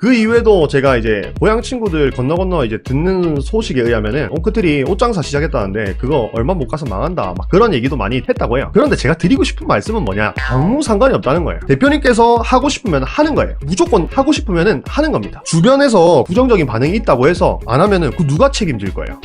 그 이후에도 제가 이제 고향 친구들 건너 건너 이제 듣는 소식에 의하면은 옹크틀이 옷장사 시작했다는데 그거 얼마 못 가서 망한다 막 그런 얘기도 많이 했다고 해요. 그런데 제가 드리고 싶은 말씀은 뭐냐 아무 상관이 없다는 거예요. 대표님께서 하고 싶으면 하는 거예요. 무조건 하고 싶으면은 하는 겁니다. 주변에서 부정적인 반응이 있다고 해서 안 하면은 그 누가 책임질 거예요.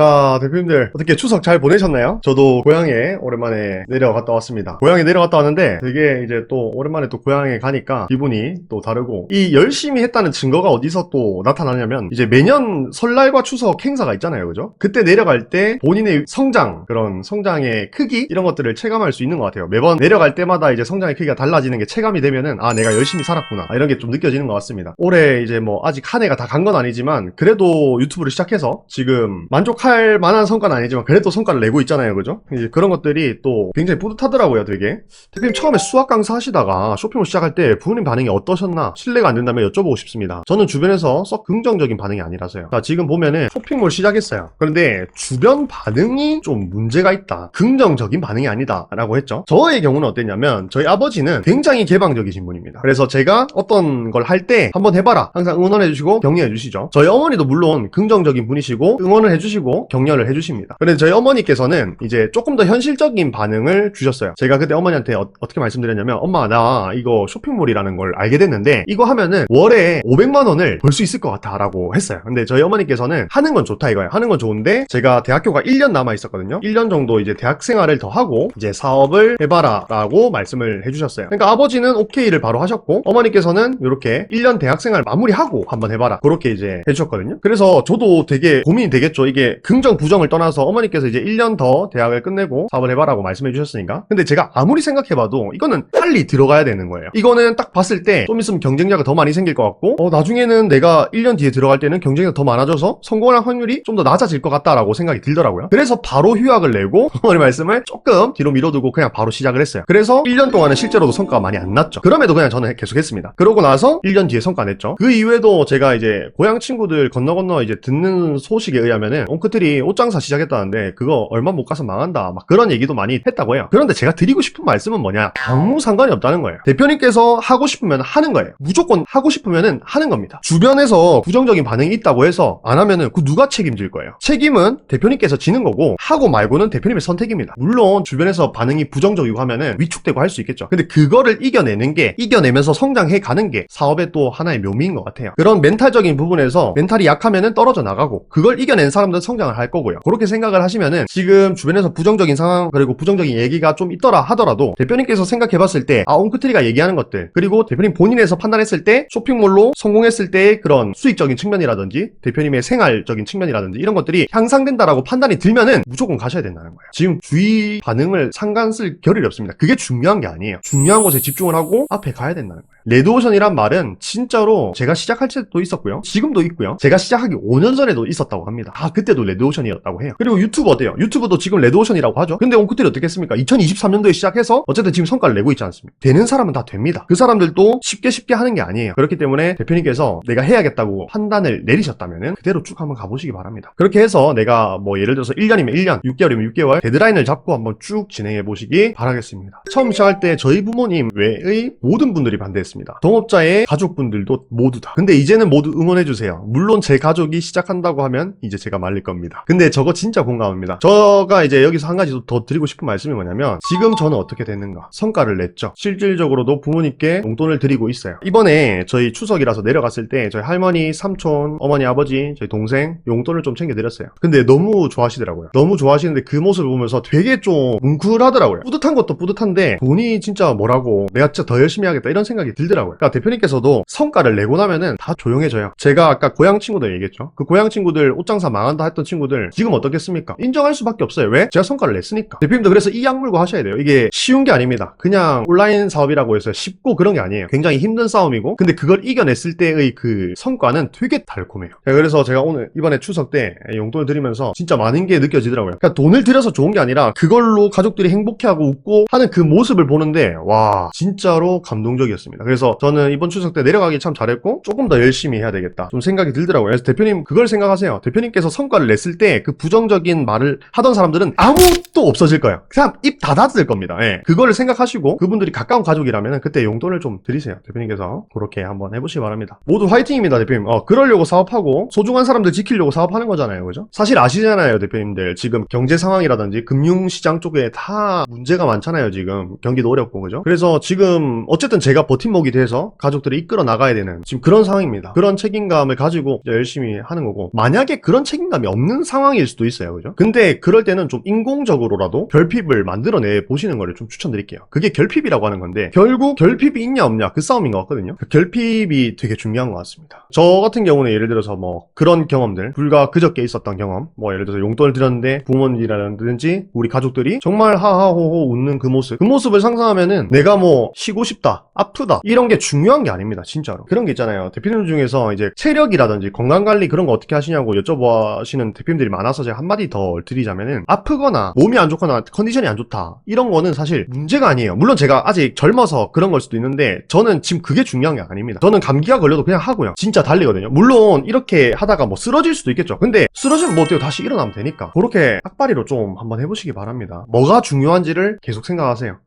자, 대표님들 어떻게 추석 잘 보내셨나요? 저도 고향에 오랜만에 내려갔다 왔습니다. 고향에 내려갔다 왔는데 되게 이제 또 오랜만에 또 고향에 가니까 기분이 또 다르고 이 열심히 했다는 증거가 어디서 또 나타나냐면 이제 매년 설날과 추석 행사가 있잖아요. 그죠? 그때 내려갈 때 본인의 성장, 그런 성장의 크기 이런 것들을 체감할 수 있는 것 같아요. 매번 내려갈 때마다 이제 성장의 크기가 달라지는 게 체감이 되면은 아, 내가 열심히 살았구나. 아, 이런 게 좀 느껴지는 것 같습니다. 올해 이제 뭐 아직 한 해가 다 간 건 아니지만 그래도 유튜브를 시작해서 지금 만족 할 만한 성과는 아니지만 그래도 성과를 내고 있잖아요. 그죠? 이제 그런 것들이 또 굉장히 뿌듯하더라고요. 되게. 대표님 처음에 수학 강사 하시다가 쇼핑몰 시작할 때 부모님 반응이 어떠셨나 실례가 안 된다면 여쭤보고 싶습니다. 저는 주변에서 썩 긍정적인 반응이 아니라서요. 자, 지금 보면은 쇼핑몰 시작했어요. 그런데 주변 반응이 좀 문제가 있다. 긍정적인 반응이 아니다. 라고 했죠. 저의 경우는 어땠냐면 저희 아버지는 굉장히 개방적이신 분입니다. 그래서 제가 어떤 걸 할 때 한번 해봐라. 항상 응원해 주시고 격려해 주시죠. 저희 어머니도 물론 긍정적인 분이시고 응원을 해 주시고 격려를 해 주십니다. 그런데 저희 어머니께서는 이제 조금 더 현실적인 반응을 주셨어요. 제가 그때 어머니한테 어, 떻게 말씀드렸냐면 엄마 나 이거 쇼핑몰이라는 걸 알게 됐는데 이거 하면은 월에 500만 원을 벌 수 있을 것 같아 라고 했어요. 근데 저희 어머니께서는 하는 건 좋다 이거예요. 하는 건 좋은데 제가 대학교가 1년 남아 있었거든요. 1년 정도 이제 대학 생활을 더 하고 이제 사업을 해봐라 라고 말씀을 해주셨어요. 그러니까 아버지는 오케이를 바로 하셨고 어머니께서는 이렇게 1년 대학 생활 마무리하고 한번 해봐라 그렇게 이제 해주셨거든요. 그래서 저도 되게 고민이 되겠죠. 이게 긍정 부정을 떠나서 어머니께서 이제 1년 더 대학을 끝내고 사업을 해봐라고 말씀해 주셨으니까 근데 제가 아무리 생각해봐도 이거는 빨리 들어가야 되는 거예요. 이거는 딱 봤을 때 좀 있으면 경쟁자가 더 많이 생길 것 같고 어, 나중에는 내가 1년 뒤에 들어갈 때는 경쟁자가 더 많아져서 성공할 확률이 좀 더 낮아질 것 같다라고 생각이 들더라고요. 그래서 바로 휴학을 내고 어머니 말씀을 조금 뒤로 밀어두고 그냥 바로 시작을 했어요. 그래서 1년 동안은 실제로도 성과가 많이 안 났죠. 그럼에도 그냥 저는 계속 했습니다. 그러고 나서 1년 뒤에 성과 냈죠. 그 이후에도 제가 이제 고향 친구들 건너 건너 이제 듣는 소식에 의하면은 옹크틀이 옷장사 시작했다는데 그거 얼마 못 가서 망한다 막 그런 얘기도 많이 했다고 해요. 그런데 제가 드리고 싶은 말씀은 뭐냐 아무 상관이 없다는 거예요. 대표님께서 하고 싶으면 하는 거예요. 무조건 하고 싶으면은 하는 겁니다. 주변에서 부정적인 반응이 있다고 해서 안 하면은 그 누가 책임질 거예요. 책임은 대표님께서 지는 거고 하고 말고는 대표님의 선택입니다. 물론 주변에서 반응이 부정적이고 하면은 위축되고 할 수 있겠죠. 근데 그거를 이겨내는 게 이겨내면서 성장해 가는 게 사업의 또 하나의 묘미인 것 같아요. 그런 멘탈적인 부분에서 멘탈이 약하면은 떨어져 나가고 그걸 이겨낸 사람들은 성 장을 할 거고요. 그렇게 생각을 하시면은 지금 주변에서 부정적인 상황 그리고 부정적인 얘기가 좀 있더라 하더라도 대표님께서 생각해 봤을 때 아, 옹크트리가 얘기하는 것들 그리고 대표님 본인에서 판단했을 때 쇼핑몰로 성공했을 때의 그런 수익적인 측면이라든지 대표님의 생활적인 측면이라든지 이런 것들이 향상된다라고 판단이 들면은 무조건 가셔야 된다는 거예요. 지금 주위 반응을 상관 쓸 겨를이 없습니다. 그게 중요한 게 아니에요. 중요한 곳에 집중을 하고 앞에 가야 된다는 거예요. 레드오션이란 말은 진짜로 제가 시작할 때도 있었고요. 지금도 있고요. 제가 시작하기 5년 전에도 있었다고 합니다. 아, 그때도 레드오션이었다고 해요. 그리고 유튜브 어때요? 유튜브도 지금 레드오션이라고 하죠. 근데 옹크텔이 어떻게 했습니까? 2023년도에 시작해서 어쨌든 지금 성과를 내고 있지 않습니까? 되는 사람은 다 됩니다. 그 사람들도 쉽게 쉽게 하는 게 아니에요. 그렇기 때문에 대표님께서 내가 해야겠다고 판단을 내리셨다면은 그대로 쭉 한번 가보시기 바랍니다. 그렇게 해서 내가 뭐 예를 들어서 1년이면 1년, 6개월이면 6개월 데드라인을 잡고 한번 쭉 진행해 보시기 바라겠습니다. 처음 시작할 때 저희 부모님 외의 모든 분들이 반대했습니다. 동업자의 가족분들도 모두 다. 근데 이제는 모두 응원해 주세요. 물론 제 가족이 시작한다고 하면 이제 제가 말릴 겁니다. 근데 저거 진짜 공감합니다. 저가 이제 여기서 한 가지 더 드리고 싶은 말씀이 뭐냐면 지금 저는 어떻게 됐는가? 성과를 냈죠. 실질적으로도 부모님께 용돈을 드리고 있어요. 이번에 저희 추석이라서 내려갔을 때 저희 할머니, 삼촌, 어머니, 아버지, 저희 동생 용돈을 좀 챙겨드렸어요. 근데 너무 좋아하시더라고요. 너무 좋아하시는데 그 모습을 보면서 되게 좀 뭉클하더라고요. 뿌듯한 것도 뿌듯한데 돈이 진짜 뭐라고 내가 진짜 더 열심히 하겠다 이런 생각이 들 더라고요. 그러니까 대표님께서도 성과를 내고 나면은 다 조용해져요. 제가 아까 고향 친구들 얘기했죠. 그 고향 친구들 옷장사 망한다 했던 친구들 지금 어떻겠습니까? 인정할 수밖에 없어요. 왜? 제가 성과를 냈으니까. 대표님도 그래서 이 약물고 하셔야 돼요. 이게 쉬운 게 아닙니다. 그냥 온라인 사업이라고 해서 쉽고 그런 게 아니에요. 굉장히 힘든 싸움이고 근데 그걸 이겨냈을 때의 그 성과는 되게 달콤해요. 네, 그래서 제가 오늘 이번에 추석 때 용돈을 드리면서 진짜 많은 게 느껴지더라고요. 그러니까 돈을 들여서 좋은 게 아니라 그걸로 가족들이 행복해하고 웃고 하는 그 모습을 보는데 와 진짜로 감동적이었습니다. 그래서 저는 이번 추석 때 내려가기 참 잘했고 조금 더 열심히 해야 되겠다 좀 생각이 들더라고요. 그래서 대표님 그걸 생각하세요. 대표님께서 성과를 냈을 때 그 부정적인 말을 하던 사람들은 아무도 없어질 거예요. 그냥 입 닫았을 겁니다. 예. 그거를 생각하시고 그분들이 가까운 가족이라면 그때 용돈을 좀 드리세요. 대표님께서 그렇게 한번 해보시기 바랍니다. 모두 화이팅입니다, 대표님. 어, 그러려고 사업하고 소중한 사람들 지키려고 사업하는 거잖아요. 그죠? 사실 아시잖아요, 대표님들. 지금 경제 상황이라든지 금융시장 쪽에 다 문제가 많잖아요, 지금. 경기도 어렵고, 그죠? 그래서 지금 어쨌든 제가 버팀목이 돼서 가족들을 이끌어 나가야 되는 지금 그런 상황입니다. 그런 책임감을 가지고 열심히 하는 거고 만약에 그런 책임감이 없는 상황일 수도 있어요, 그죠? 근데 그럴 때는 좀 인공적으로라도 결핍을 만들어내 보시는 거를 좀 추천드릴게요. 그게 결핍이라고 하는 건데 결국 결핍이 있냐 없냐 그 싸움인 것 같거든요. 그 결핍이 되게 중요한 것 같습니다. 저 같은 경우는 예를 들어서 뭐 그런 경험들 불과 그저께 있었던 경험 뭐 예를 들어서 용돈을 드렸는데 부모님이라든지 우리 가족들이 정말 하하호호 웃는 그 모습 그 모습을 상상하면은 내가 뭐 쉬고 싶다 아프다 이런 게 중요한 게 아닙니다 진짜로. 그런 게 있잖아요. 대표님 중에서 이제 체력이라든지 건강관리 그런 거 어떻게 하시냐고 여쭤보시는 대표님들이 많아서 제가 한마디 더 드리자면은 아프거나 몸이 안 좋거나 컨디션이 안 좋다. 이런 거는 사실 문제가 아니에요. 물론 제가 아직 젊어서 그런 걸 수도 있는데 저는 지금 그게 중요한 게 아닙니다. 저는 감기가 걸려도 그냥 하고요. 진짜 달리거든요. 물론 이렇게 하다가 뭐 쓰러질 수도 있겠죠. 근데 쓰러지면 뭐 어때요? 다시 일어나면 되니까. 그렇게 악바리로 좀 한번 해보시기 바랍니다. 뭐가 중요한지를 계속 생각하세요